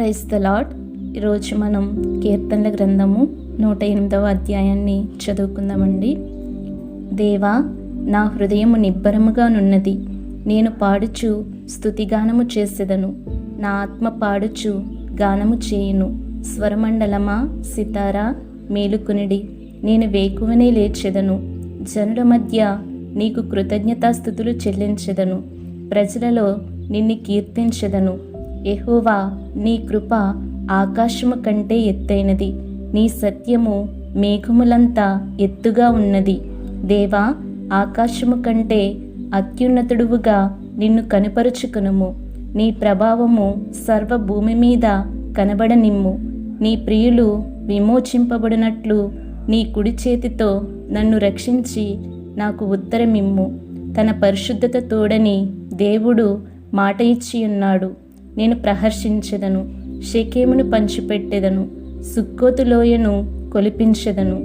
Praise the lord ఈరోజు మనం కీర్తనల గ్రంథము నూట ఎనిమిదవ అధ్యాయాన్ని చదువుకుందామండి. దేవా నా హృదయము నిబ్బరముగా నున్నది. నేను పాడుచు స్తుతిగానము చేసేదను. నా ఆత్మ పాడుచు గానము చేయును. స్వరమండలమా సితారా మేలుకునిడి. నేను వేకువనే లేచెదను. జనుల మధ్య నీకు కృతజ్ఞతాస్థుతులు చెల్లించెదను. ప్రజలలో నిన్ను కీర్తించెదను. ఎహోవా నీ కృప ఆకాశము కంటే ఎత్తైనది. నీ సత్యము మేఘములంతా ఎత్తుగా ఉన్నది. దేవా ఆకాశము కంటే అత్యున్నతుడువుగా నిన్ను కనపరుచుకునుము. నీ ప్రభావము సర్వభూమి మీద కనబడనిమ్ము. నీ ప్రియులు విమోచింపబడినట్లు నీ కుడి చేతితో నన్ను రక్షించి నాకు ఉత్తరమిమ్ము. తన పరిశుద్ధత తోడని దేవుడు మాట ఇచ్చి ఉన్నాడు నేను ప్రహర్షించెదను షకేమును పంచిపెట్టెదను సుక్కోతు లోయను కొలిపించెదను.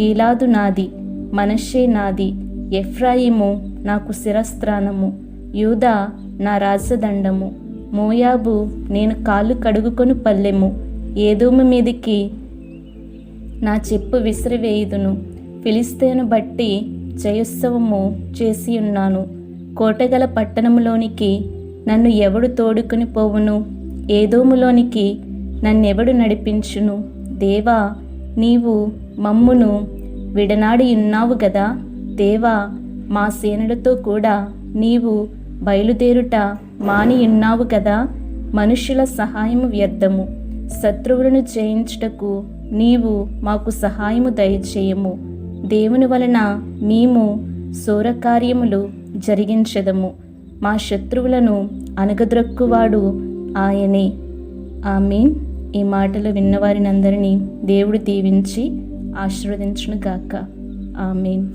గీలాదు నాది మనషే నాది ఎఫ్రాయిము నాకు శిరస్త్రానము యూదా నా రాజదండము మోయాబు నేను కాళ్ళు కడుగుకొని పల్లెము ఏదోము మీదికి నా చెప్పు విసిరివేయుదును. ఫిలిస్తేను బట్టి జయోత్సవము చేసి ఉన్నాను కోటగల పట్టణములోనికి నన్ను ఎవడు తోడుకుని పోవును? ఏదోములోనికి నన్నెవడు నడిపించును? దేవా నీవు మమ్మును విడనాడి ఉన్నావు గదా? దేవా మా సేనులతో కూడా నీవు బయలుదేరుట మానియున్నావు కదా మనుషుల సహాయము వ్యర్థము. శత్రువులను జయించుటకు నీవు మాకు సహాయము దయచేయము. దేవుని వలన మేము సోరకార్యములు జరిగించదము. మా శత్రువులను అనగద్రొక్కువాడు ఆయనే. ఆమె ఈ మాటలు విన్నవారినందరినీ దేవుడు దీవించి ఆశీర్వదించును గాక ఆమెన్.